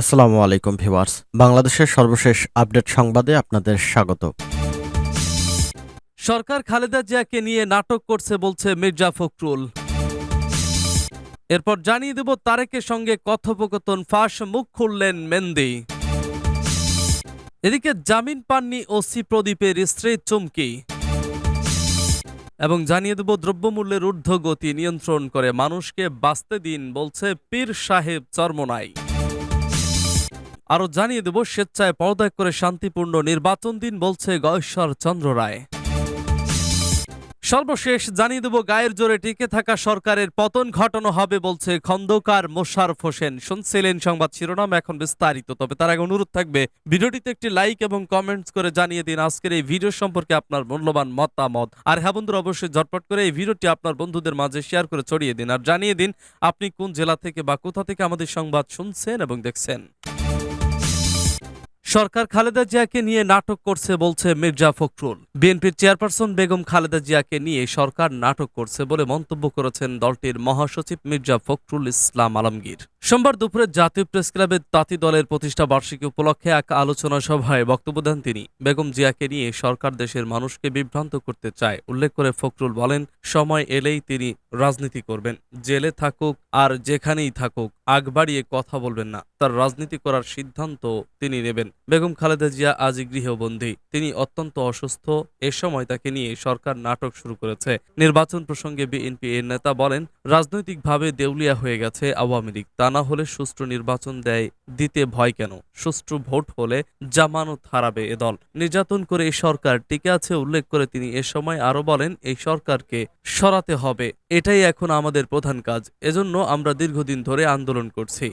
আসসালামু আলাইকুম ভিউয়ার্স। বাংলাদেশের সর্বশেষ আপডেট সংবাদে আপনাদের স্বাগত। সরকার খালেদা জিয়াকে নিয়ে নাটক করছে বলছে মির্জা ফখরুল। এরপর জানিয়ে দেব তারেকের সঙ্গে কথোপকথন, ফাঁস, মুখ খুললেন মেন্দি এদিকে জামিন পাননি ওসি প্রদীপের স্ত্রী চুমকি। এবং জানিয়ে দেব দ্রব্যমূল্যের ঊর্ধ্বগতি নিয়ন্ত্রণ করে মানুষকে বাঁচতে দিন বলছে পীর সাহেব চর্মনাই। আরও জানিয়ে দেব, স্বেচ্ছায় পদত্যাগ করে শান্তিপূর্ণ নির্বাচন দিন বলছে গয়েশ্বর চন্দ্র রায়। সর্বশেষ জানিয়ে দেব, গায়ের জোরে টিকে থাকা সরকারের পতন ঘটানো হবে বলছে খন্দকার মোশারফ হোসেন। শুনছিলেন সংবাদ শিরোনাম এখন বিস্তারিত, তবে তার আগে অনুরোধ থাকবে, ভিডিওটিতে একটি লাইক এবং কমেন্টস করে জানিয়ে দিন, আজকের এই ভিডিও সম্পর্কে আপনার মূল্যবান মতামত। আর হ্যাঁ বন্ধুরা, অবশ্যই ঝটপট করে এই ভিডিওটি আপনার বন্ধুদের মাঝে শেয়ার করে ছড়িয়ে দিন। আর জানিয়ে দিন, আপনি কোন জেলা থেকে বা কোথা থেকে আমাদের সংবাদ শুনছেন এবং দেখছেন। সরকার খালেদা জিয়াকে নিয়ে নাটক করছে বলছে মির্জা ফখরুল। বিএনপির চেয়ারপারসন বেগম খালেদা জিয়াকে নিয়ে সরকার নাটক করছে বলে মন্তব্য করেছেন দলটির মহাসচিব মির্জা ফখরুল ইসলাম আলমগীর। সোমবার দুপুরে জাতীয় প্রেস ক্লাবের তাঁতি দলের প্রতিষ্ঠা বার্ষিকী উপলক্ষে এক আলোচনা সভায় বক্তব্য দেন তিনি। বেগম জিয়াকে নিয়ে সরকার দেশের মানুষকে বিভ্রান্ত করতে চায়, উল্লেখ করে ফখরুল বলেন, সময় এলেই তিনি রাজনীতি করবেন। জেলে থাকুক আর যেখানেই থাকুক, আগ বাড়িয়ে কথা বলবেন না। তার রাজনীতি করার সিদ্ধান্ত তিনি নেবেন। বেগম খালেদা জিয়া আজ গৃহবন্দী। তিনি অত্যন্ত অসুস্থ। এ সময় তাকে নিয়ে সরকার নাটক শুরু করেছে। নির্বাচন প্রসঙ্গে বিএনপি এর নেতা বলেন, রাজনৈতিকভাবে দেউলিয়া হয়ে গেছে আওয়ামী লীগ। না হলে সুষ্ঠু নির্বাচন দেয়, দিতে ভয় কেন? সুষ্ঠু ভোট হলে জামানত হারাবে এ দল। নির্যাতন করে এই সরকার টিকে আছে উল্লেখ করে তিনি এ সময় আরও বলেন, এই সরকারকে সরাতে হবে। এটাই এখন আমাদের প্রধান কাজ। এজন্য আমরা দীর্ঘদিন ধরে আন্দোলন করছি।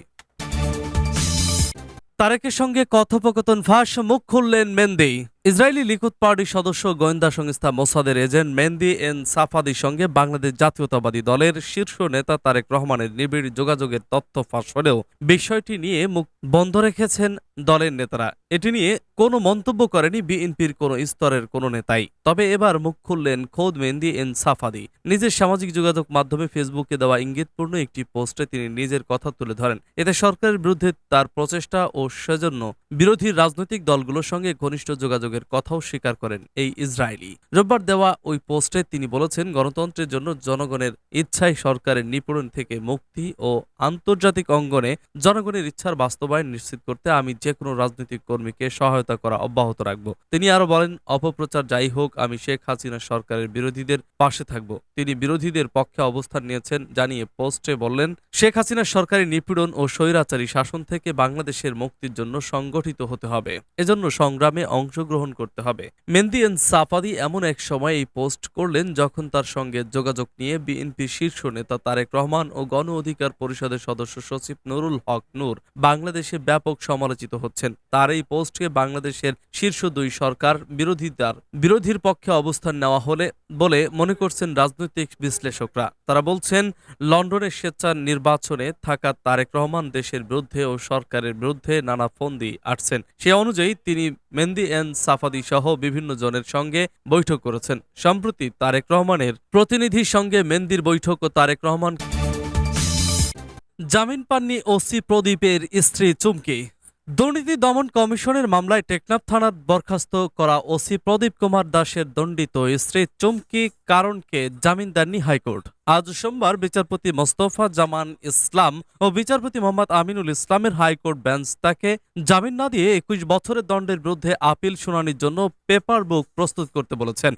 তারেকের সঙ্গে কথোপকথন ফাঁস মুখ খুললেন মেন্দি ইসরায়েলি লিকুদ পার্টির সদস্য গোয়েন্দা সংস্থা মোসাদের এজেন্ট মেন্দি এন সাফাদির সঙ্গে বাংলাদেশ জাতীয়তাবাদী দলের শীর্ষ নেতা তারেক রহমানের নিবিড় যোগাযোগের তথ্য ফাঁস হলেও বিষয়টি নিয়ে মুখ বন্ধ রেখেছেন দলের নেতারা। এটি নিয়ে কোনো মন্তব্য করেনি বিএনপির কোনো স্তরের কোনো নেতাই। তবে এবার মুখ খুললেন খোদ মেন্দি এন সাফাদি। নিজের সামাজিক যোগাযোগ মাধ্যমে ফেসবুকে দেওয়া ইঙ্গিতপূর্ণ একটি পোস্টে তিনি নিজের কথা তুলে ধরেন। এতে সরকারের বিরুদ্ধে তার প্রচেষ্টা ও সেজন্য বিরোধী রাজনৈতিক দলগুলোর সঙ্গে ঘনিষ্ঠ যোগাযোগের কথাও স্বীকার করেন এই ইসরায়েলি। রোববার দেওয়া ওই পোস্টে তিনি বলেছেন, গণতন্ত্রের জন্য জনগণের ইচ্ছাই সরকারের নিপীড়ন থেকে মুক্তি ও আন্তর্জাতিক অঙ্গনে জনগণের ইচ্ছার বাস্তবায়ন নিশ্চিত করতে আমি যে কোনো রাজনৈতিক কর্মীকে সহায়তা করা অব্যাহত রাখব। তিনি আরও বলেন, অপপ্রচার যাই হোক, আমি শেখ হাসিনা সরকারের বিরোধীদের পাশে থাকব। তিনি বিরোধীদের পক্ষে অবস্থান নিয়েছেন জানিয়ে পোস্টে বললেন, শেখ হাসিনা সরকারি নিপীড়ন ও স্বৈরাচারী শাসন থেকে বাংলাদেশের মুক্তির জন্য সংগঠিত হতে হবে। এজন্য সংগ্রামে অংশগ্রহণ করতে হবে। মেন্দি এন সাফাদি এমন এক সময় এই পোস্ট করলেন যখন তার সঙ্গে যোগাযোগ নিয়ে বিএনপি শীর্ষ নেতা তারেক রহমান ও গণ অধিকার পরিষদের সদস্য সচিব নুরুল হক নূর বাংলাদেশে ব্যাপক সমালোচিত হচ্ছেন। তার এই পোস্টকে বাংলাদেশের শীর্ষ দুই সরকার বিরোধিতার, বিরোধীর পক্ষে অবস্থান নেওয়া হলে, বলে মনে করছেন রাজনৈতিক বিশ্লেষকরা। তারা বলছেন লন্ডনের স্বেচ্ছা নির্বাচনে থাকা তারেক রহমান দেশের বিরুদ্ধে ও সরকারের বিরুদ্ধে নানা ফন্দি আটছেন। সে অনুযায়ী তিনি মেন্দি এন সাফাদি সহ বিভিন্ন জনের সঙ্গে বৈঠক করেছেন। সম্প্রতি তারেক রহমানের প্রতিনিধির সঙ্গে মেন্দির বৈঠক ও তারেক রহমান জামিন পাননি ওসি প্রদীপের স্ত্রী চুমকি। দুর্নীতি দমন কমিশনের মামলায় টেকনাফ থানার বরখাস্ত করা ওসি প্রদীপ কুমার দাসের দণ্ডিত স্ত্রী চুমকি কারণকে জামিন দেননি হাইকোর্ট। আজ সোমবার বিচারপতি মোস্তফা জামান ইসলাম ও বিচারপতি মোহাম্মদ আমিনুল ইসলামের হাইকোর্ট বেঞ্চ তাকে জামিন না দিয়ে একুশ বছরের দণ্ডের বিরুদ্ধে আপিল শুনানির জন্য পেপার বুক প্রস্তুত করতে বলেছেন।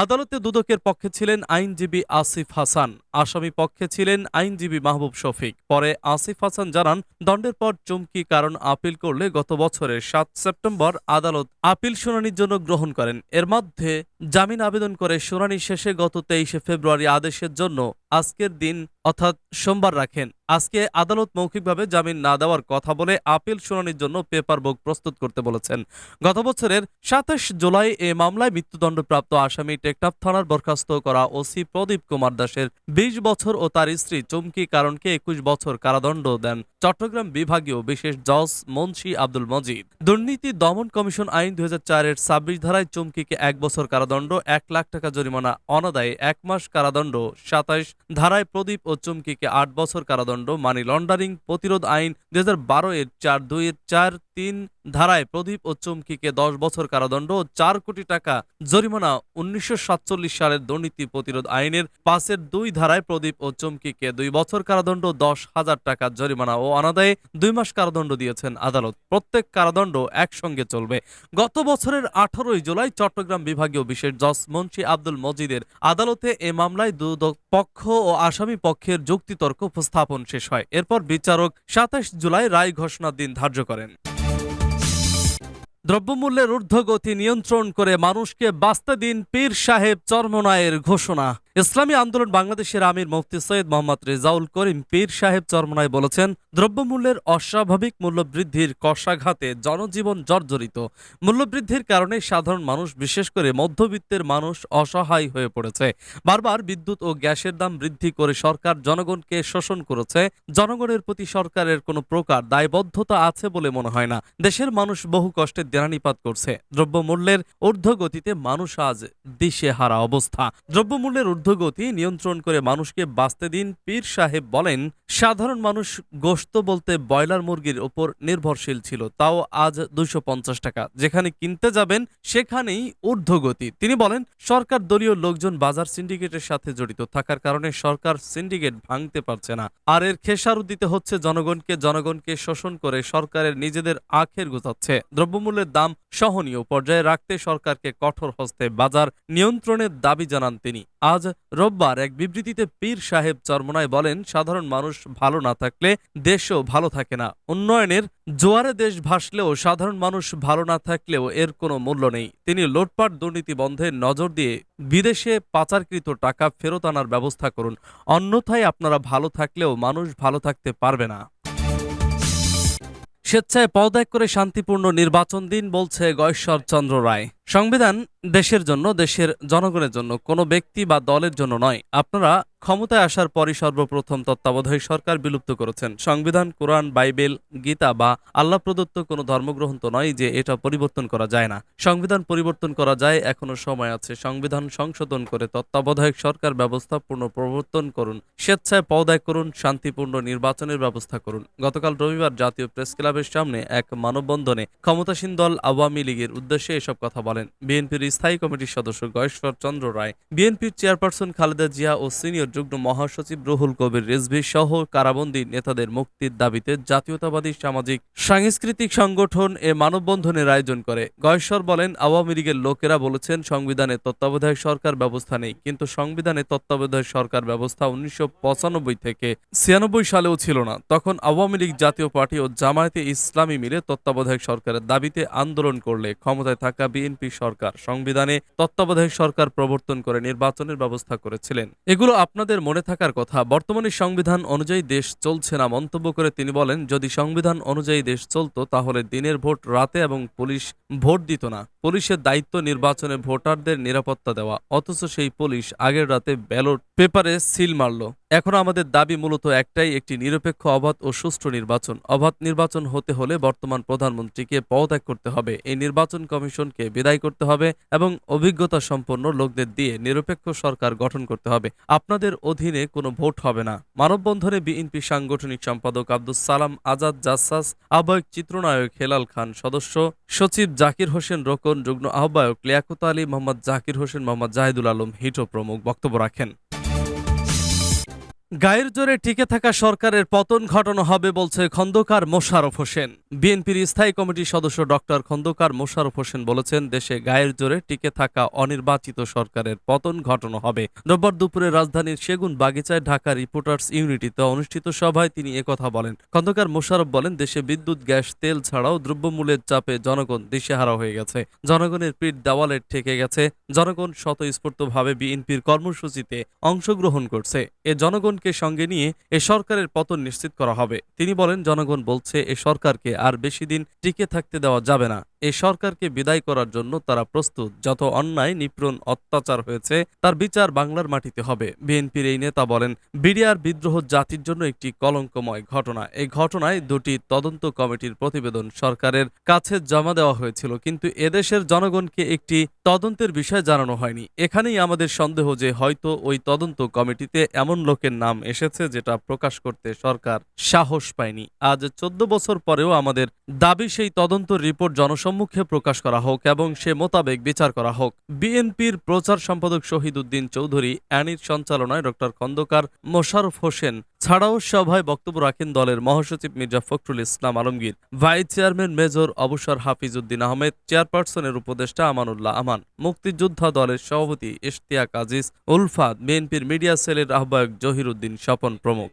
আদালতে দুদকের পক্ষে ছিলেন আইনজীবী আসিফ হাসান, আসামি পক্ষে ছিলেন আইনজীবী মাহবুব শফিক। পরে আসিফ হাসান জানান, দণ্ডের পর চুমকি কারণ আপিল করলে গত বছরের সাত সেপ্টেম্বর আদালত আপিল শুনানির জন্য গ্রহণ করেন। এর মধ্যে জামিন আবেদন করে শুনানি শেষে গত তেইশে ফেব্রুয়ারি আদেশের জন্য আজকের দিন অর্থাৎ সোমবার রাখেন। আজকে আদালত মৌখিকভাবে জামিন না দেওয়ার কথা বলে আপিল শুনানির জন্য পেপার বুক প্রস্তুত করতে বলেছেন। গত বছরের সাতাশ জুলাই এ মামলায় মৃত্যুদণ্ডপ্রাপ্ত আসামি টেকনাফ থানার বরখাস্ত করা ওসি প্রদীপ কুমার দাসের বিশ বছর ও তার স্ত্রী চুমকি কারণকে একুশ বছর কারাদণ্ড দেন চট্টগ্রাম বিভাগীয় বিশেষ জজ মুন্সি আব্দুল মজিদ। দুর্নীতি দমন কমিশন আইন দুই এর ছাব্বিশ ধারায় চুমকিকে এক বছর কারাদণ্ড, এক লাখ টাকা জরিমানা, অনাদায়ে এক মাস কারাদণ্ড, সাতাশ ধারায় প্রদীপ ও চুমকিকে আট বছর কারাদণ্ড, মানি লন্ডারিং প্রতিরোধ আইন দুই হাজার বারো এর চার দুই এর চার তিন ধারায় প্রদীপ ও চুমকিকে দশ বছর কারাদণ্ড ও চার কোটি টাকা জরিমানা উনিশশো সাতচল্লিশ সালের দুর্নীতি প্রতিরোধ আইনের পাঁচের দুই ধারায় প্রদীপ ও চুমকিকে দুই বছর কারাদণ্ড, দশ হাজার টাকা জরিমানা ও অনাদায়ে দুই মাস কারাদণ্ড দিয়েছেন আদালত। প্রত্যেক কারাদণ্ড একসঙ্গে চলবে। গত বছরের আঠারোই জুলাই চট্টগ্রাম বিভাগীয় বিশেষ জজ মুন্সি আব্দুল মজিদের আদালতে এ মামলায় দুদক পক্ষ ও আসামি পক্ষের যুক্তিতর্ক উপস্থাপন শেষ হয়। এরপর বিচারক সাতাশ জুলাই রায় ঘোষণার দিন ধার্য করেন। দ্রব্যমূল্যের ঊর্ধ্বগতি নিয়ন্ত্রণ করে মানুষকে বাঁচতে দিন পীর সাহেব চরমনায়ের ঘোষণা। ইসলামী আন্দোলন বাংলাদেশের আমির মুফতি সৈয়দ মোহাম্মদ রেজাউল করিম পীর সাহেব চরমনায় বলেছেন, দ্রব্যমূল্যের অস্বাভাবিক মূল্যবৃদ্ধির কষাঘাতে জনজীবন জর্জরিত। মূল্যবৃদ্ধির কারণে সাধারণ মানুষ, বিশেষ করে মধ্যবিত্তের মানুষ, অসহায় হয়ে পড়েছে। বারবার বিদ্যুৎ ও গ্যাসের দাম বৃদ্ধি করে সরকার জনগণকে শোষণ করেছে। জনগণের প্রতি সরকারের কোনো প্রকার দায়বদ্ধতা আছে বলে মনে হয় না। দেশের মানুষ বহু কষ্টে দেনানিপাত করছে। দ্রব্যমূল্যের ঊর্ধ্বগতিতে মানুষ আজ দিশেহারা অবস্থা। দ্রব্যমূল্যের ঊর্ধ্বগতি নিয়ন্ত্রণ করে মানুষকে বাঁচতে দিন, পীর সাহেব বলেন, সাধারণ মানুষ গোশত বলতে ব্রয়লার মুরগির ওপর নির্ভরশীল ছিল, তাও আজ দুইশো টাকা। যেখানে কিনতে যাবেন, সেখানেই ঊর্ধ্বগতি। তিনি বলেন, সরকার দলীয় লোকজন বাজার সিন্ডিকেটের সাথে জড়িত, থাকার কারণে সরকার সিন্ডিকেট ভাঙতে পারছে না। আর এর খেসারত দিতে হচ্ছে জনগণকে জনগণকে শোষণ করে সরকারের নিজেদের আখের গোছাচ্ছে। দ্রব্যমূল্যের দাম সহনীয়, পর্যায়ে রাখতে সরকারকে কঠোর হস্তে বাজার নিয়ন্ত্রণের দাবি জানান তিনি। আজ রোববার এক বিবৃতিতে পীর সাহেব চরমনায় বলেন, সাধারণ মানুষ ভালো না থাকলে দেশও ভালো থাকে না। উন্নয়নের জোয়ারে দেশ ভাসলেও সাধারণ মানুষ ভালো না থাকলেও এর কোনো মূল্য নেই। তিনি লোটপাট, দুর্নীতি বন্ধে নজর দিয়ে বিদেশে পাচারকৃত টাকা ফেরত আনার ব্যবস্থা করুন। অন্যথায় আপনারা ভালো থাকলেও মানুষ ভালো থাকতে পারবে না। স্বেচ্ছায় পদত্যাগ করে শান্তিপূর্ণ নির্বাচন দিন বলছে গয়েশ্বর চন্দ্র রায়। সংবিধান দেশের জন্য, দেশের জনগণের জন্য, কোনো ব্যক্তি বা দলের জন্য নয়। আপনারা ক্ষমতায় আসার পরই সর্বপ্রথম তত্ত্বাবধায়ক সরকার বিলুপ্ত করেছেন। সংবিধান, কোরআন, বাইবেল, গীতা বা আল্লাহ প্রদত্ত কোনো ধর্মগ্রন্থ নয় যে এটা পরিবর্তন করা যায় না। সংবিধান পরিবর্তন করা যায়, এখনও সময় আছে। সংবিধান সংশোধন করে তত্ত্বাবধায়ক সরকার ব্যবস্থা পূর্ণ প্রবর্তন করুন। স্বেচ্ছায় পদায় করুন, শান্তিপূর্ণ নির্বাচনের ব্যবস্থা করুন। গতকাল রবিবার জাতীয় প্রেস ক্লাবের সামনে এক মানববন্ধনে ক্ষমতাসীন দল আওয়ামী লীগের উদ্দেশ্যে এসব কথা বলেন বিএনপির স্থায়ী কমিটির সদস্য গয়েশ্বর চন্দ্র রায়, বিএনপির চেয়ারপারসন খালেদা জিয়া ও সিনিয়র যুগ্ম মহাসচিব রুহুল কবির রিজভি সহ কারাবন্দী নেতাদের মুক্তির দাবিতে জাতীয়তাবাদী সামাজিক সাংস্কৃতিক সংগঠন এ মানববন্ধনের আয়োজন করে। গয়েশ্বর বলেন, আওয়ামী লীগের লোকেরা বলেছেন, সংবিধানে তত্ত্বাবধায়ক সরকার ব্যবস্থা নেই। কিন্তু সংবিধানে তত্ত্বাবধায়ক সরকার ব্যবস্থা উনিশশো পঁচানব্বই থেকে ছিয়ানব্বই সালেও ছিল না। তখন আওয়ামী লীগ জাতীয় পার্টি ও জামায়াতে ইসলামী মিলে তত্ত্বাবধায়ক সরকারের দাবিতে আন্দোলন করলে ক্ষমতায় থাকা বিএনপি সরকার সংবিধানে তত্ত্বাবধায়ক সরকার প্রবর্তন করে নির্বাচনের ব্যবস্থা করেছিলেন। এগুলো আপনাদের মনে থাকার কথা। বর্তমানে সংবিধান অনুযায়ী দেশ চলছে না মন্তব্য করে তিনি বলেন, যদি সংবিধান অনুযায়ী দেশ চলতো, তাহলে দিনের ভোট রাতে এবং পুলিশ ভোট দিত না। পুলিশের দায়িত্ব নির্বাচনে ভোটারদের নিরাপত্তা দেওয়া। অথচ সেই পুলিশ আগের রাতে ব্যালট পেপারে সিল মারল। এখন আমাদের দাবি মূলত একটাই, একটি নিরপেক্ষ, অবাধ ও সুষ্ঠু নির্বাচন। অবাধ নির্বাচন হতে হলে বর্তমান প্রধানমন্ত্রীকে পদত্যাগ করতে হবে। এই নির্বাচন কমিশনকে বিদায় করতে হবে এবং অভিজ্ঞতা সম্পন্ন লোকদের দিয়ে নিরপেক্ষ সরকার গঠন করতে হবে। আপনাদের অধীনে কোনো ভোট হবে না। মানববন্ধনে বিএনপি সাংগঠনিক সম্পাদক আব্দুস সালাম, আজাদ জাসাস, আহ্বায়ক চিত্রনায়ক হেলাল খান, সদস্য সচিব জাকির হোসেন রোকন যুগ্ম আহ্বায়ক লিয়াকত আলী মোহাম্মদ জাকির হোসেন মোহাম্মদ জাহিদুল আলম হিটো প্রমুখ বক্তব্য রাখেন। গায়ের জোরে টিকে থাকা সরকারের পতন ঘটানো হবে বলছে খন্দকার মোশাররফ হোসেন। বিএনপির স্থায়ী কমিটির সদস্য ডক্টর খন্দকার মোশাররফ হোসেন বলেছেন, দেশে গায়ের জোরে টিকে থাকা অনির্বাচিত সরকারের পতন ঘটানো হবে। রোববার দুপুরে রাজধানীর সেগুন বাগিচায় ঢাকা রিপোর্টার্স ইউনিটিতে অনুষ্ঠিত সভায় তিনি একথা বলেন। খন্দকার মোশাররফ বলেন, দেশে বিদ্যুৎ, গ্যাস, তেল ছাড়াও দ্রব্যমূল্যের চাপে জনগণ দিশেহারা হয়ে গেছে। জনগণের পিঠ দেওয়ালে ঠেকে গেছে। জনগণ স্বতঃস্ফূর্তভাবে বিএনপির কর্মসূচিতে অংশগ্রহণ করছে। এ জনগণকে সঙ্গে নিয়ে এ সরকারের পতন নিশ্চিত করা হবে। তিনি বলেন, জনগণ বলছে, এ সরকারকে আর বেশি দিন টিকে থাকতে দেওয়া যাবে না। এই সরকারকে বিদায় করার জন্য তারা প্রস্তুত। যত অন্যায় নিপীড়ন অত্যাচার হয়েছে, তার বিচার বাংলার মাটিতে হবে। বিএনপির এই নেতা বলেন, বিডিআর বিদ্রোহ জাতির জন্য একটি কলঙ্কময় ঘটনা। এই ঘটনায় দুটি তদন্ত কমিটির প্রতিবেদন সরকারের কাছে জমা দেওয়া হয়েছিল, কিন্তু এদেশের জনগণকে একটি তদন্তের বিষয় জানানো হয়নি। এখানেই আমাদের সন্দেহ যে হয়তো ওই তদন্ত কমিটিতে এমন লোকের নাম এসেছে যেটা প্রকাশ করতে সরকার সাহস পায়নি। আজ চোদ্দ বছর পরেও আমাদের দাবি, সেই তদন্ত রিপোর্ট জনসম্মুখে প্রকাশ করা হোক এবং সে মোতাবেক বিচার করা হোক। বিএনপির প্রচার সম্পাদক শহীদ উদ্দিন চৌধুরী অ্যানির সঞ্চালনায় ডক্টর খন্দকার মোশারফ হোসেন ছাড়াও সভায় বক্তব্য রাখেন দলের মহাসচিব Mirza Fakhrul Islam Alamgir, vice chairman major অবসর হাফিজ উদ্দিন আহমেদ, চেয়ারপারসনের উপদেষ্টা আমানুল্লাহ আমান, মুক্তিযোদ্ধা দলের সভাপতি ইশতিয়াক আজিজ উলফাদ বিএনপির মিডিয়া সেলের আহ্বায়ক জহির উদ্দিন স্বপন প্রমুখ।